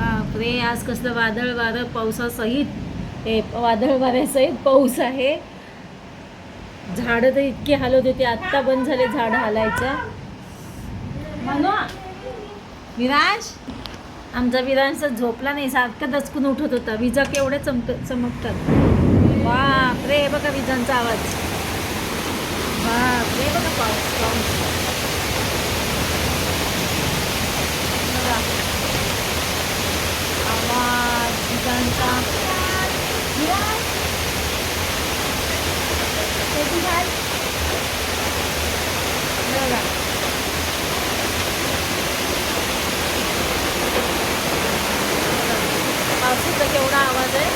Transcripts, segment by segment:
बापरे आज कसलं वादळ वारं पावसासहित हे वादळ वाऱ्यासहित पाऊस आहे. झाडं तर इतके हालत होते आत्ता बंद झाले झाड हालायच्या. म्हणू विराज? आमचा विराज तर झोपला नाही सारखं दचकून उठत होता. विजा केवढ्या चमक चमकतात. बापरे हे बघा विजांचा आवाज. बापरे बघा पाऊस पाऊस बघा आवाज विजांचा विराज शेती घाल हे बघा पावसाचा केवढा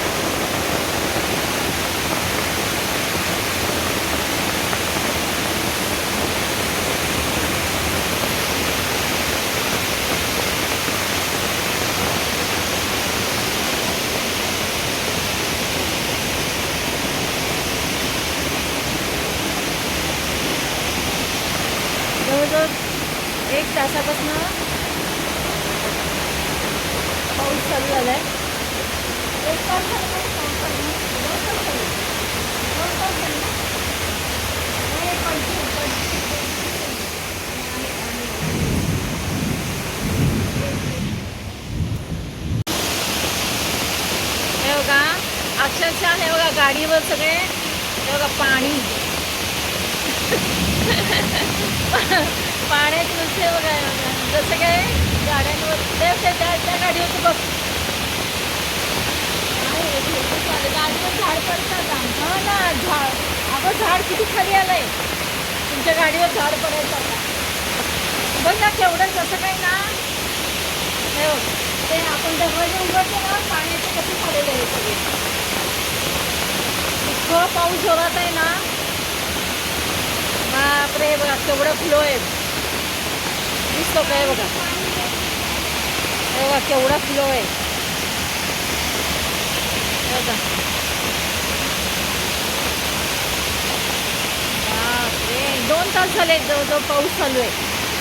जवळजवळ एक तासापासून पाऊस चालू झालाय झाला आहे. अक्षरशः हे बघा गाडीवर सगळे हे बघा पाणी. पाण्यात नुसते बघा. जसं काय गाड्यांवर त्या गाडीवर बघ आहे, झोपून चालले. गाडीवर झाड पडतात हा ना झाड अगं झाड किती खाली आलंय? तुमच्या गाडीवर झाड पडायचं आता. बघ ना केवढं असं काही ना? ते आपण दरवाजे उघडतो ना पाण्याचे कसे झालेले आहे सगळे. इतकं पाऊस जोरात आहे ना. बापरे बघा केवढं फ्लो आहे दिसतो काय बघा? हे बघा केवढा फ्लो आहे बघा बापरे दोन तास झाले जवळजवळ पाऊस चालू आहे.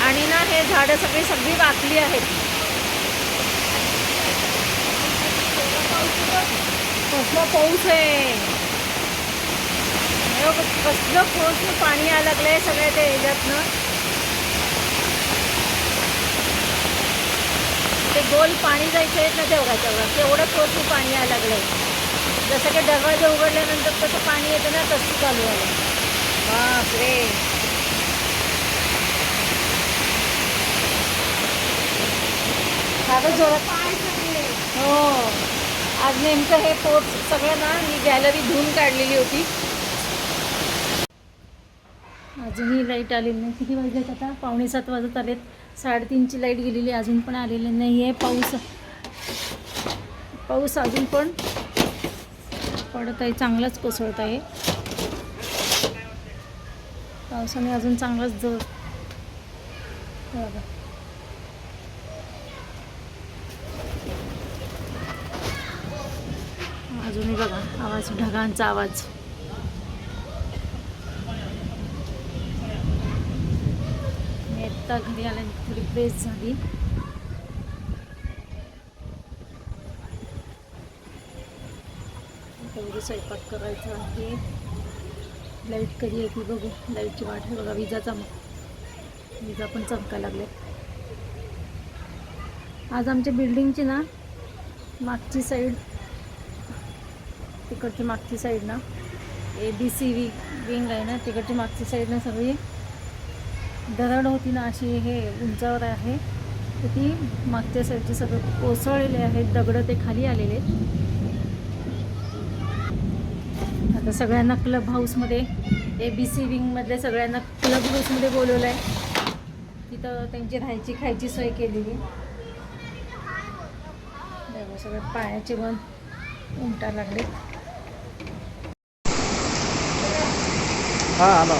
आणि ना हे झाडं सगळी सगळी वाकली आहेत. कसला पाऊस आहे. कसलं फोर्सनं पाणी यायला लागलंय सगळ्या त्या ह्याच्यातनं ते गोल पाणी जायचं आहेत ना तेवढा तेवढा तेवढं फोर्सनं पाणी यायला लागलंय. जसं की दरवाजे उघडल्यानंतर कसं पाणी येतं ना तसं चालू आहे. बापरे. साधं जोरात हो. आज नेमकं हे पोट सगळं ना मी गॅलरी धुवून काढलेली होती. अजूनही लाइट आलेली नाही. किती वाजलेत आता? पावणे सात वाजत आलेत. साडेतीनची लाइट गेलेली अजून पण आलेली नाही आहे पाऊस पाऊस अजून पण पडत आहे. चांगलाच कोसळत आहे. पावसाने अजून चांगलाच जोर बघा. अजूनही बघा आवाज ढगांचा आवाज. मी आत्ता घरी आल्या थोडी फ्रेश झाली. तेवढी स्वयंपाक करायचा आहे. लाइट कधी येते बघू. लाईटची वाट आहे बघा विजा चमक विजा पण चमकायला लागले आज आमच्या बिल्डिंगची ना मागची साईड तिकडची मागची साईड ना. A B C V wing आहे ना तिकडची मागची साईड ना सगळी. दरड होती ना अशी हे उंचावर आहे. तर ती मागच्या साईडचे सगळं कोसळलेले आहेत दगडं ते खाली आलेले. आहेत आता सगळ्यांना क्लब हाऊसमध्ये ए बी सी विंगमधल्या सगळ्यांना क्लब हाऊसमध्ये बोलवलं आहे. तिथं त्यांची राहायची खायची सोय केलेली. सगळं पायाचे पण उमटा लागले हा आलो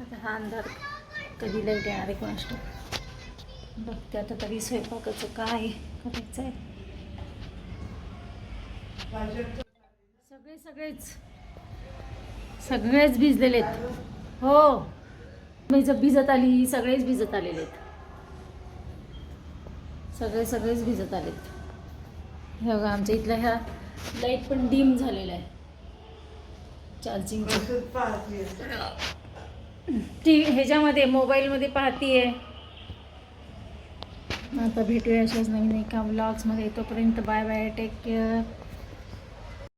आता हा अंधार कधी लाइट येणार आहे कोणास ठाऊक. बघते आता तरी स्वयंपाकाचं काय करायचं आहे सगळे सगळेच. सगळेच भिजलेले आहेत. हो. मी जर भिजत आली सगळेच भिजत आलेले आहेत. सगळे सगळेच भिजत आलेत. हे बघा आमच्या इथल्या ह्या लाइट पण डीम झालेला आहे चार्जिंग टी ह्याच्यामध्ये मोबाईलमध्ये पाहतीये. आता भेटूया अशाच नवीन एका ब्लॉग्समध्ये तोपर्यंत बाय बाय टेक केअर